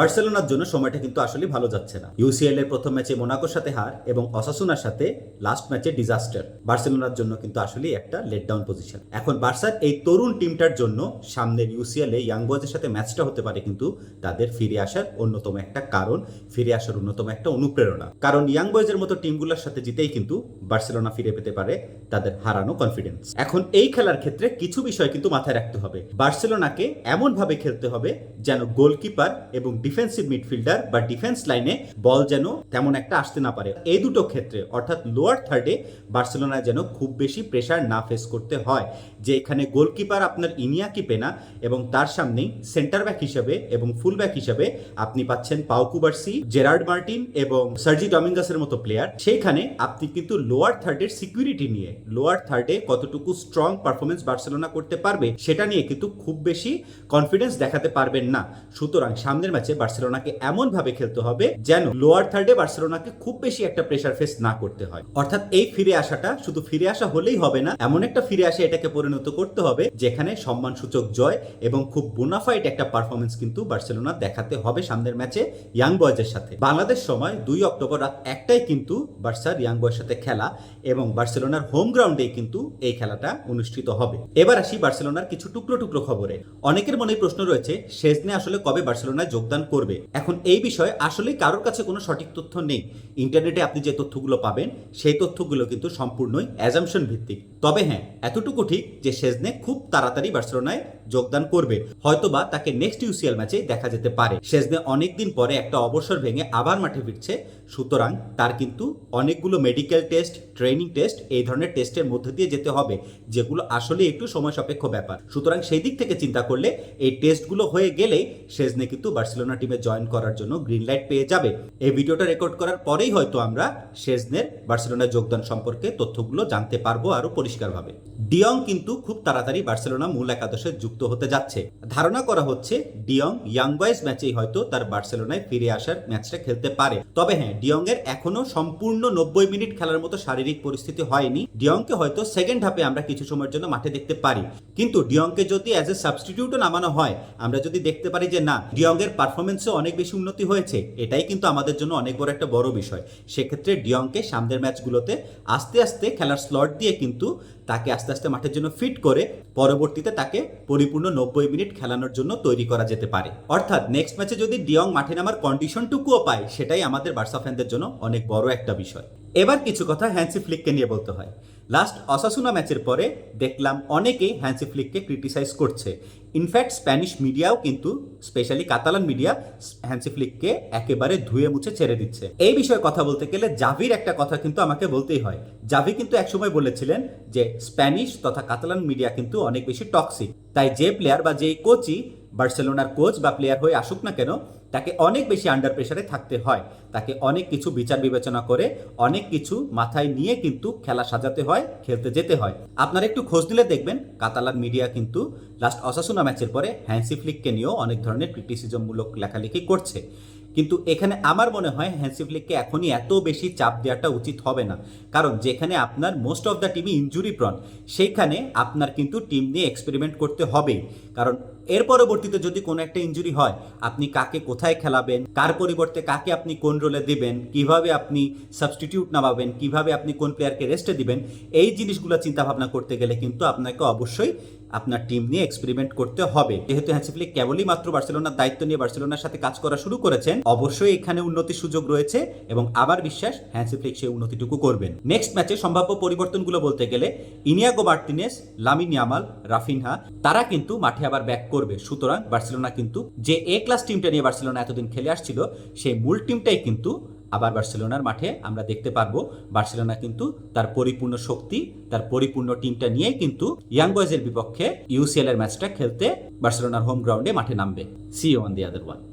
বার্সেলোনার জন্য সময়টা কিন্তু আসলে ভালো যাচ্ছে না। ইউসিএল এর প্রথম ম্যাচে মোনাকোর সাথে হার এবং অসাসুনার সাথে লাস্ট ম্যাচে ডিজাস্টার বার্সেলোনার জন্য কিন্তু আসলে একটা লেট ডাউন পজিশন এখন বার্সার এই তরুণ টিমটার জন্য সামনের ইউসিএল এ ইয়াং বয়েজের সাথে ম্যাচটা হতে পারে কিন্তু তাদের ফিরে আসার অন্যতম একটা কারণ, ফিরে আসার অন্যতম একটা অনুপ্রেরণা। কারণ ইয়াং বয়েজের মতো টিমগুলোর সাথে জিতেই কিন্তু বার্সেলোনা ফিরে পেতে পারে তাদের হারানো কনফিডেন্স এখন এই খেলার ক্ষেত্রে কিছু বিষয় কিন্তু মাথায় রাখতে হবে। বার্সেলোনাকে এমন ভাবে খেলতে হবে যেন গোলকিপার এবং ডিফেন্সিভ মিডফিল্ডার বা ডিফেন্স লাইনে বল যেন তেমন একটা আসতে না পারে। এই দুটো ক্ষেত্রে, অর্থাৎ লোয়ার থার্ডে বার্সেলোনায় যেন খুব বেশি প্রেশার না ফেস করতে হয়, যে এখানে গোলকিপার আপনার ইনিয়াকি পেনা এবং তার সামনেই সেন্টার ব্যাক হিসেবে এবং ফুল ব্যাক হিসাবে আপনি পাচ্ছেন পাউকুবার্সি জেরার্ড মার্টিন এবং সার্জি ডমিঙ্গাসের মতো প্লেয়ার সেইখানে আপনি কিন্তু লোয়ার থার্ডের সিকিউরিটি নিয়ে লোয়ার থার্ডে কতটুকু স্ট্রং পারফরমেন্স বার্সেলোনা করতে পারবে, সেটা নিয়ে কিন্তু খুব বেশি কনফিডেন্স দেখাতে পারবেন না। সুতরাং সামনের ম্যাচে বার্সেলোনাকে এমন ভাবে খেলতে হবে যেন লোয়ার থার্ডে বার্সেলোনাকে খুব বেশি একটা প্রেশার ফেস না করতে হয়। অর্থাৎ এই ফিরে আসাটা শুধু ফিরে আসা হলেই হবে না, এমন একটা ফিরে আসে এটাকে পরিণত করতে হবে যেখানে সম্মানসূচক জয় এবং খুব বোনাফাইড একটা পারফরমেন্স কিন্তু বার্সেলোনা দেখাতে হবে সামনের ম্যাচে ইয়াং বয়েজের সাথে। বাংলাদেশ সময় দুই অক্টোবর রাত একটাই কিন্তু বার্সার ইয়াং বয়ের সাথে খেলা এবং বার্সেলোনার হোম গ্রাউন্ডে কিন্তু এই খেলাটা অনুষ্ঠিত হবে। এবার আসি বার্সেলোনার কিছু টুকরো টুকরো খবরে। অনেকের মনে প্রশ্ন রয়েছে শেজনে আসলে কবে বার্সেলোনায় যোগদান করবে। এখন এই বিষয়ে আসলে কারোর কাছে কোনো সঠিক তথ্য নেই। ইন্টারনেটে আপনি যে তথ্যগুলো পাবেন, সেই তথ্যগুলো কিন্তু সম্পূর্ণই অ্যাজামশন ভিত্তিক। তবে হ্যাঁ এতটুকু ঠিক যে শেজনে খুব তাড়াতাড়ি বার্সেলোনায় যোগদান করবে। হয়তোবা তাকে নেক্সট ইউসিএল ম্যাচে দেখা যেতে পারে। শেজনে অনেকদিন পরে একটা অবসর ভেঙে আবার মাঠে ফিরছে। সুতরাং তার কিন্তু অনেকগুলো মেডিকেল টেস্ট ট্রেনিং টেস্ট এই ধরনের টেস্টের মধ্যে দিয়ে যেতে হবে, যেগুলো আসলে একটু সময় সাপেক্ষ ব্যাপার। সুতরাং সেই দিক থেকে চিন্তা করলে এই টেস্টগুলো হয়ে গেলেই শেজনে কিন্তু বার্সেলোনা টিমে জয়েন করার জন্য গ্রিন লাইট পেয়ে যাবে। এই ভিডিওটা রেকর্ড করার পরেই হয়তো আমরা শেজনের বার্সেলোনায় যোগদান সম্পর্কে তথ্যগুলো জানতে পারব আরও পরিষ্কারভাবে। ডিয়ং কিন্তু খুব তাড়াতাড়ি বার্সেলোনা মূল একাদশে যুক্ত হতে যাচ্ছে। ধারণা করা হচ্ছে ডিয়ং ইয়াং বয়েজ ম্যাচেই হয়তো তার বার্সেলোনায় ফিরে আসার ম্যাচটা খেলতে পারে। তবে হ্যাঁ ডিয়ং এর এখনও সম্পূর্ণ নব্বই মিনিট খেলার মতো শারীরিক পরিস্থিতি হয়নি। ডিয়ংকে হয়তো সেকেন্ড হাফে আমরা কিছু সময়ের জন্য মাঠে দেখতে পারি। কিন্তু ডিয়ংকে যদি অ্যাজ এ সাবস্টিটিউটও নামানো হয়, আমরা যদি দেখতে পারি যে না ডিয়ং এর পারফরমেন্সে অনেক বেশি উন্নতি হয়েছে। এটাই কিন্তু আমাদের জন্য অনেক বড় একটা বড় বিষয়। সেক্ষেত্রে ডিয়ংকে সামনের ম্যাচগুলোতে আস্তে আস্তে খেলার স্লট দিয়ে কিন্তু তাকে আস্তে আস্তে মাঠের জন্য ফিট করে পরবর্তীতে তাকে পরিপূর্ণ নব্বই মিনিট খেলানোর জন্য তৈরি করা যেতে পারে। অর্থাৎ নেক্সট ম্যাচে যদি ডিয়ং মাঠে নামার কন্ডিশনটুকুও পায়, সেটাই আমাদের বার্সা ফ্যানদের জন্য অনেক বড় একটা বিষয়। এবার কিছু কথা হ্যান্সি ফ্লিককে নিয়ে বলতে হয়। লাস্ট অসাসুনা ম্যাচের পরে দেখলাম অনেকেই হ্যান্সি ফ্লিককে ক্রিটিসাইজ করছে। ইনফ্যাক্ট স্প্যানিশ মিডিয়াও কিন্তু স্পেশালি কাতালান মিডিয়া হ্যান্সি ফ্লিককে একেবারে ধুয়ে মুছে ছেড়ে দিচ্ছে। এই বিষয়ে কথা বলতে গেলে জাভির একটা কথা কিন্তু আমাকে বলতেই হয়। জাভি কিন্তু একসময় বলেছিলেন যে স্প্যানিশ তথা কাতালান মিডিয়া কিন্তু অনেক বেশি টক্সিক তাই যে প্লেয়ার বা যে কোচই বার্সেলোনার কোচ বা প্লেয়ার হয়ে আসুক না কেন, তাকে অনেক বেশি আন্ডার প্রেশারে থাকতে হয়। তাকে অনেক কিছু বিচার বিবেচনা করে, অনেক কিছু মাথায় নিয়ে কিন্তু খেলা সাজাতে হয়, খেলতে যেতে হয়। আপনারা একটু খোঁজ দিলে দেখবেন কাতালার মিডিয়া কিন্তু লাস্ট অসাসুনা ম্যাচের পরে হ্যান্সি ফ্লিককে নিয়েও অনেক ধরনের ক্রিটিসিজমমূলক লেখালেখি করছে। কিন্তু এখানে আমার মনে হয় হ্যান্সি ফ্লিককে এখনই এত বেশি চাপ দেওয়াটা উচিত হবে না। কারণ যেখানে আপনার মোস্ট অফ দ্য টিমই ইঞ্জুরি প্রন সেইখানে আপনার কিন্তু টিম নিয়ে এক্সপেরিমেন্ট করতে হবেই কারণ এর পরবর্তীতে যদি কোনো একটা ইঞ্জুরি হয়, আপনি কাকে কোথায় খেলাবেন, কার পরিবর্তে কাকে আপনি কোন রোলে দিবেন, কীভাবে আপনি সাবস্টিটিউট নামাবেন, কীভাবে আপনি কোন প্লেয়ারকে রেস্টে দিবেন, এই জিনিসগুলো চিন্তা ভাবনা করতে গেলে কিন্তু আপনাকে অবশ্যই আপনার টিম নিয়ে এক্সপেরিমেন্ট করতে হবে। যেহেতু হ্যান্সিফ্লিক কেবলই মাত্র বার্সেলোনার দায়িত্ব নিয়ে বার্সেলোনার সাথে কাজ করা শুরু করেছেন, অবশ্যই এখানে উন্নতির সুযোগ রয়েছে এবং আবার বিশ্বাস হ্যান্সিফ্লিক সেই উন্নতিটুকু করবেন। নেক্সট ম্যাচে সম্ভাব্য পরিবর্তনগুলো বলতে গেলে Inigo Martinez Lamine Yamal Raphinha তারা কিন্তু মাঠে আবার ব্যাক করবে। সুতরাং বার্সেলোনা কিন্তু যে এ ক্লাস টিমটা নিয়ে বার্সেলোনা এতদিন খেলে আসছিল, সেই মূল টিমটাই কিন্তু আবার বার্সেলোনার মাঠে আমরা দেখতে পারব বার্সেলোনা কিন্তু তার পরিপূর্ণ শক্তি, তার পরিপূর্ণ টিমটা নিয়ে কিন্তু ইয়াং বয়েজের বিপক্ষে ইউসিএল এর ম্যাচটা খেলতে বার্সেলোনার হোম গ্রাউন্ডে মাঠে নামবে। See on the other one